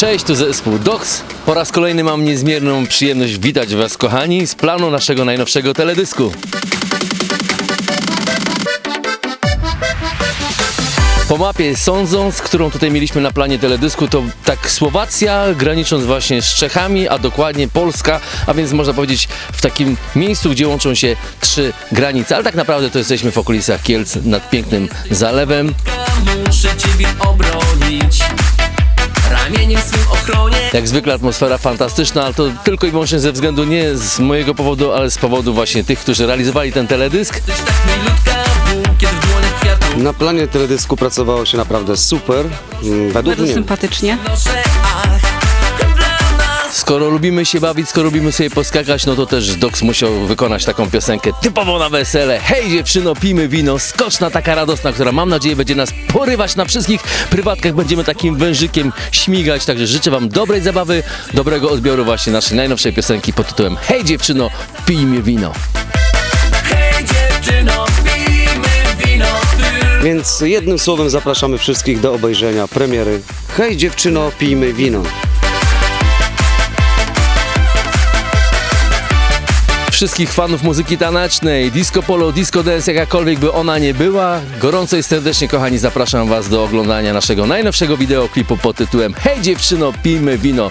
Cześć, tu zespół Dox. Po raz kolejny mam niezmierną przyjemność witać Was, kochani, z planu naszego najnowszego teledysku. Po mapie Sądząc, którą tutaj mieliśmy na planie teledysku, to tak Słowacja, granicząc właśnie z Czechami, a dokładnie Polska, a więc można powiedzieć w takim miejscu, gdzie łączą się trzy granice. Ale tak naprawdę to jesteśmy w okolicach Kielc nad pięknym zalewem. Muszę ciebie obronić Jak zwykle atmosfera fantastyczna, ale to tylko i wyłącznie ze względu nie z mojego powodu, ale z powodu właśnie tych, którzy realizowali ten teledysk. Na planie teledysku pracowało się naprawdę super. Mm, Według Bardzo mnie. sympatycznie. Skoro lubimy się bawić, skoro lubimy sobie poskakać, no to też Dox musiał wykonać taką piosenkę typowo na wesele. Hej dziewczyno, pijmy wino, skoczna taka radosna, która mam nadzieję będzie nas porywać na wszystkich prywatkach. Będziemy takim wężykiem śmigać, także życzę wam dobrej zabawy, dobrego odbioru właśnie naszej najnowszej piosenki pod tytułem Hej dziewczyno, pijmy wino. Hej dziewczyno, pijmy wino Ty Więc jednym słowem zapraszamy wszystkich do obejrzenia premiery. Hej dziewczyno, pijmy wino. Wszystkich fanów muzyki tanecznej, disco polo, disco dance, jakakolwiek by ona nie była, gorąco i serdecznie kochani zapraszam was do oglądania naszego najnowszego wideoklipu pod tytułem Hej dziewczyno, pijmy wino.